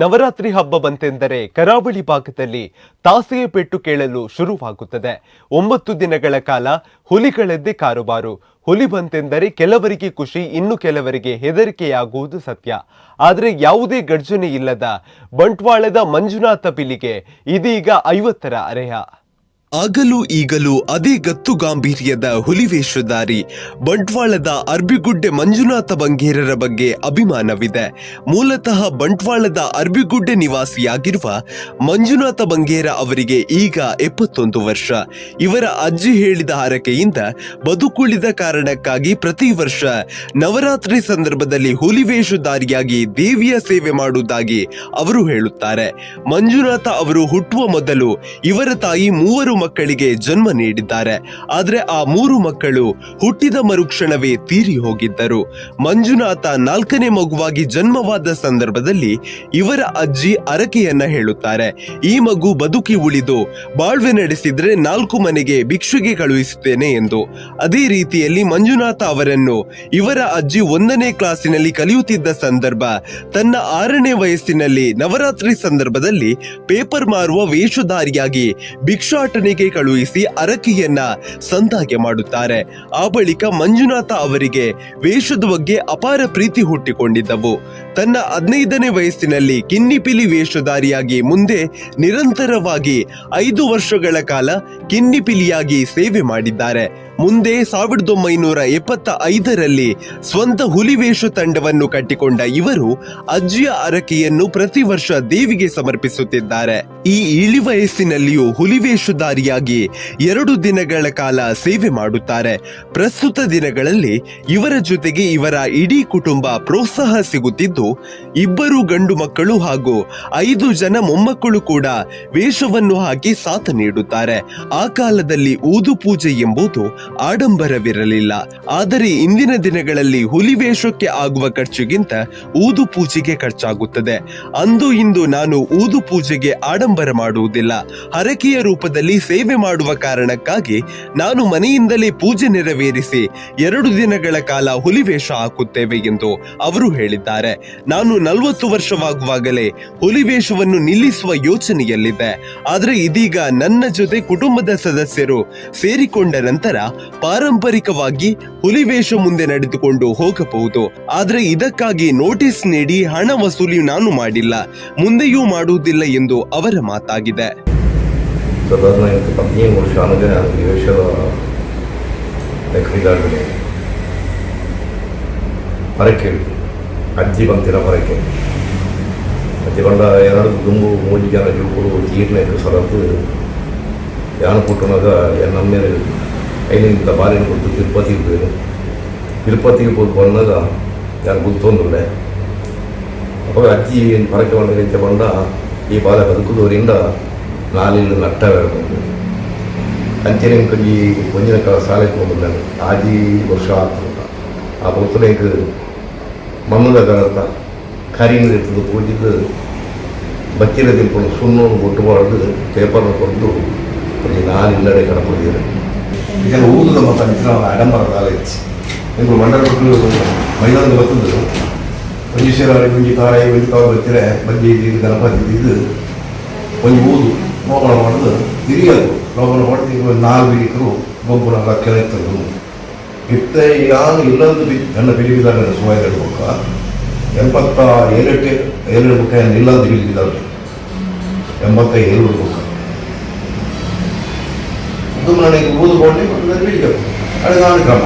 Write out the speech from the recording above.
ನವರಾತ್ರಿ ಹಬ್ಬ ಬಂತೆಂದರೆ ಕರಾವಳಿ ಭಾಗದಲ್ಲಿ ತಾಸೆಯ ಪೆಟ್ಟು ಕೇಳಲು ಶುರುವಾಗುತ್ತದೆ. ಒಂಬತ್ತು ದಿನಗಳ ಕಾಲ ಹುಲಿಗಳದ್ದೇ ಕಾರುಬಾರು. ಹುಲಿ ಬಂತೆಂದರೆ ಕೆಲವರಿಗೆ ಖುಷಿ, ಇನ್ನು ಕೆಲವರಿಗೆ ಹೆದರಿಕೆಯಾಗುವುದು ಸತ್ಯ. ಆದರೆ ಯಾವುದೇ ಗರ್ಜನೆ ಇಲ್ಲದ ಬಂಟ್ವಾಳದ ಮಂಜುನಾಥ ಪಿಲಿಗೆ ಇದೀಗ ಐವತ್ತರ ಅರೆಯ. ಆಗಲೂ ಈಗಲೂ ಅದೇ ಗತ್ತು ಗಾಂಭೀರ್ಯದ ಹುಲಿವೇಷಧಾರಿ ಬಂಟ್ವಾಳದ ಅರ್ಬಿಗುಡ್ಡೆ ಮಂಜುನಾಥ ಬಂಗೇರರ ಬಗ್ಗೆ ಅಭಿಮಾನವಿದೆ. ಮೂಲತಃ ಬಂಟ್ವಾಳದ ಅರ್ಬಿಗುಡ್ಡೆ ನಿವಾಸಿಯಾಗಿರುವ ಮಂಜುನಾಥ ಬಂಗೇರ ಅವರಿಗೆ ಈಗ ಎಪ್ಪತ್ತೊಂದು ವರ್ಷ. ಇವರ ಅಜ್ಜಿ ಹೇಳಿದ ಹರಕೆಯಿಂದ ಬದುಕುಳಿದ ಕಾರಣಕ್ಕಾಗಿ ಪ್ರತಿ ವರ್ಷ ನವರಾತ್ರಿ ಸಂದರ್ಭದಲ್ಲಿ ಹುಲಿವೇಷಧಾರಿಯಾಗಿ ದೇವಿಯ ಸೇವೆ ಮಾಡುವುದಾಗಿ ಅವರು ಹೇಳುತ್ತಾರೆ. ಮಂಜುನಾಥ ಅವರು ಹುಟ್ಟುವ ಮೊದಲು ಇವರ ತಾಯಿ ಮೂವರು ಮಕ್ಕಳಿಗೆ ಜನ್ಮ ನೀಡಿದ್ದಾರೆ. ಆದರೆ ಆ ಮೂರು ಮಕ್ಕಳು ಹುಟ್ಟಿದ ಮರುಕ್ಷಣವೇ ತೀರಿ ಹೋಗಿದ್ದರು. ಮಂಜುನಾಥ ನಾಲ್ಕನೇ ಮಗುವಾಗಿ ಜನ್ಮವಾದ ಸಂದರ್ಭದಲ್ಲಿ ಇವರ ಅಜ್ಜಿ ಅರಕೆಯನ್ನ ಹೇಳುತ್ತಾರೆ. ಈ ಮಗು ಬದುಕಿ ಉಳಿದು ಬಾಳ್ವೆ ನಡೆಸಿದ್ರೆ ನಾಲ್ಕು ಮನೆಗೆ ಭಿಕ್ಷುಗೆ ಕಳುಹಿಸುತ್ತೇನೆ ಎಂದು. ಅದೇ ರೀತಿಯಲ್ಲಿ ಮಂಜುನಾಥ ಅವರನ್ನು ಇವರ ಅಜ್ಜಿ ಒಂದನೇ ಕ್ಲಾಸಿನಲ್ಲಿ ಕಲಿಯುತ್ತಿದ್ದ ಸಂದರ್ಭ, ತನ್ನ ಆರನೇ ವಯಸ್ಸಿನಲ್ಲಿ ನವರಾತ್ರಿ ಸಂದರ್ಭದಲ್ಲಿ ಪೇಪರ್ ಮಾರುವ ವೇಷಧಾರಿಯಾಗಿ ಭಿಕ್ಷಾಟನೆಗೆ ಕಳುಹಿಸಿ ಅರಕೆಯನ್ನ ಸಂತಾಗೆ ಮಾಡುತ್ತಾರೆ. ಆ ಬಳಿಕ ಮಂಜುನಾಥ ಅವರಿಗೆ ವೇಷದ ಬಗ್ಗೆ ಅಪಾರ ಪ್ರೀತಿ ಹುಟ್ಟಿಕೊಂಡಿದ್ದವು. ತನ್ನ ಹದಿನೈದನೇ ವಯಸ್ಸಿನಲ್ಲಿ ಕಿನ್ನಿಪಿಲಿ ವೇಷಧಾರಿಯಾಗಿ ಮುಂದೆ ನಿರಂತರವಾಗಿ ಐದು ವರ್ಷಗಳ ಕಾಲ ಕಿನ್ನಿಪಿಲಿಯಾಗಿ ಸೇವೆ ಮಾಡಿದ್ದಾರೆ. ಮುಂದೆ ಸಾವಿರದ ಒಂಬೈನೂರ ಎಪ್ಪತ್ತ ಐದರಲ್ಲಿ ಸ್ವಂತ ಹುಲಿವೇಷ ತಂಡವನ್ನು ಕಟ್ಟಿಕೊಂಡ ಇವರು ಅಜ್ಜಿಯ ಅರಕೆಯನ್ನು ಪ್ರತಿ ವರ್ಷ ದೇವಿಗೆ ಸಮರ್ಪಿಸುತ್ತಿದ್ದಾರೆ. ಈ ಇಳಿ ವಯಸ್ಸಿನಲ್ಲಿಯೂ ಹುಲಿವೇಷಧಾರಿಯಾಗಿ ಎರಡು ದಿನಗಳ ಕಾಲ ಸೇವೆ ಮಾಡುತ್ತಾರೆ. ಪ್ರಸ್ತುತ ದಿನಗಳಲ್ಲಿ ಇವರ ಜೊತೆಗೆ ಇವರ ಇಡೀ ಕುಟುಂಬ ಪ್ರೋತ್ಸಾಹ ಸಿಗುತ್ತಿದ್ದು, ಇಬ್ಬರು ಗಂಡು ಮಕ್ಕಳು ಹಾಗೂ ಐದು ಜನ ಮೊಮ್ಮಕ್ಕಳು ಕೂಡ ವೇಷವನ್ನು ಹಾಕಿ ಸಾಥ ನೀಡುತ್ತಾರೆ. ಆ ಕಾಲದಲ್ಲಿ ಊದು ಪೂಜೆ ಎಂಬುದು ಆಡಂಬರವಿರಲಿಲ್ಲ. ಆದರೆ ಇಂದಿನ ದಿನಗಳಲ್ಲಿ ಹುಲಿ ವೇಷಕ್ಕೆ ಆಗುವ ಖರ್ಚಿಗಿಂತ ಊದು ಪೂಜೆಗೆ ಖರ್ಚಾಗುತ್ತದೆ. ಅಂದು ಇಂದು ನಾನು ಊದು ಪೂಜೆಗೆ ಆಡಂಬರ ಮಾಡುವುದಿಲ್ಲ. ಹರಕೆಯ ರೂಪದಲ್ಲಿ ಸೇವೆ ಮಾಡುವ ಕಾರಣಕ್ಕಾಗಿ ನಾನು ಮನೆಯಿಂದಲೇ ಪೂಜೆ ನೆರವೇರಿಸಿ ಎರಡು ದಿನಗಳ ಕಾಲ ಹುಲಿ ವೇಷ ಹಾಕುತ್ತೇವೆ ಎಂದು ಅವರು ಹೇಳಿದ್ದಾರೆ. ನಾನು ನಲವತ್ತು ವರ್ಷವಾಗುವಾಗಲೇ ಹುಲಿ ವೇಷವನ್ನು ನಿಲ್ಲಿಸುವ ಯೋಚನೆಯಲ್ಲಿದೆ ಆದರೆ ಇದೀಗ ನನ್ನ ಜೊತೆ ಕುಟುಂಬದ ಸದಸ್ಯರು ಸೇರಿಕೊಂಡ ನಂತರ ಪಾರಂಪರಿಕವಾಗಿ ಹುಲಿವೇಷ ಮುಂದೆ ನಡೆದುಕೊಂಡು ಹೋಗಬಹುದು. ಆದರೆ ಇದಕ್ಕಾಗಿ ನೋಟಿಸ್ ನೀಡಿ ಹಣ ವಸೂಲಿ ನಾನು ಮಾಡಿಲ್ಲ. ಮುಂದೆಯೂ ಮಾಡುವುದಿಲ್ಲ ಎಂದು ಅವರ ಮಾತಾಗಿದೆ. ಅಜ್ಜಿ ಬಂತಿರ ಹೊರಕ್ಕೆ ಅಜ್ಜಿ ಬಂದ ಎರಡು ದುಂಬು ಮೂಲಿಗೆ ಜೀರ್ಣ ಸರದ್ದು ಯಾನ ಕೊಟ್ಟನಾಗ ಎನ್ನ ಮೇಲೆ ಐನಿಂದ ಬಾರಿನ ಕೊಟ್ಟು ತಿರುಪತಿಗೆ ಹೋಯ್ನು ತಿರುಪತಿಗೆ ಹೋಗಿ ಬಂದಾಗ ಯಾರು ಗುರ್ತೊಂದುಂಡೆ ಅವಾಗ ಅಜ್ಜಿ ಪರಕೆ ಬಂದ ಬಂದ ಈ ಬಾಲ ಬದುಕುದವರಿಂದ ನಾಲಿಲ್ಲಿ ನಟ್ಟ ಬಂದು ಅಂಚನೆ ಕೊಂಚಿ ಕೊಂಚಿನ ಕಾಲ ಸಾಲಕ್ಕೆ ಬಂದು ಆಜಿ ವರ್ಷ ಆಗ್ತದ ಆ ಪುತ್ರನಿಗೆ ಮಣ್ಣದ ಕಾಲತ್ತ ಕರಿಯಿಂದ ಇರ್ತದೆ ಪೂಜಿದ್ದು ಬಚ್ಚಿರ ತಿಳ್ಕೊಂಡು ಸುಣ್ಣವನ್ನು ಕೊಟ್ಟುಬಾರ್ದು ಪೇಪರ್ನ ಕೊಟ್ಟು ಒಂದು ನಾಲ್ ಇಲ್ಲಡೆ ಕಡಪಡಿದ್ದಾರೆ ಇದನ್ನು ಊದುದ ಮತ್ತು ಅಂಚಿನ ಆಡಂಬರದ ಆಲಯಿಸಿ ನೀವು ಮಂಡಲ ಕೊಟ್ಟು ಮೈದಾನದ ಬರ್ತದ್ದು ಮಂಜೀಶ್ವರ ಮುಂಜಿ ತಾಯಿ ಮುಂಜಿ ಕಾವು ಬರ್ತಿರೆ ಬಜ್ಜಿ ಇದು ಗಣಪತಿ ಇದು ಒಂದು ಊದು ಲೋಪನ ಮಾಡೋದು ತಿರಿಯೋದು ಲೋಪನ ಮಾಡಿದ ಈಗ ಒಂದು ನಾಲ್ಕು ಬಿಡಿಕರು ಗೊಬ್ಬರ ಕೆಳ ಇರ್ತದೆ ಇತ್ತೆ ನಾನು ಇಲ್ಲೊಂದು ಬಿ ನನ್ನ ಬಿಡಿಬಿದ್ದಾರೆ ಸುಮಾರು ಹೇಳ್ಬೇಕ ಎಂಬತ್ತ ಏಳೆಟ್ಟು ಏಳು ಬುಕ್ಕ ಇಲ್ಲೊಂದು ಬಿಡಿಬಿದ್ದಾರೆ ಎಂಬತ್ತ ಏಳು ಬುಕ್ಕ ಅದು ನನಗೆ ಊದುಕೊಂಡೆ ಮತ್ತು ಬಿಡಿಬೇಕು ಅದು ನಾನು ಕ್ರಮ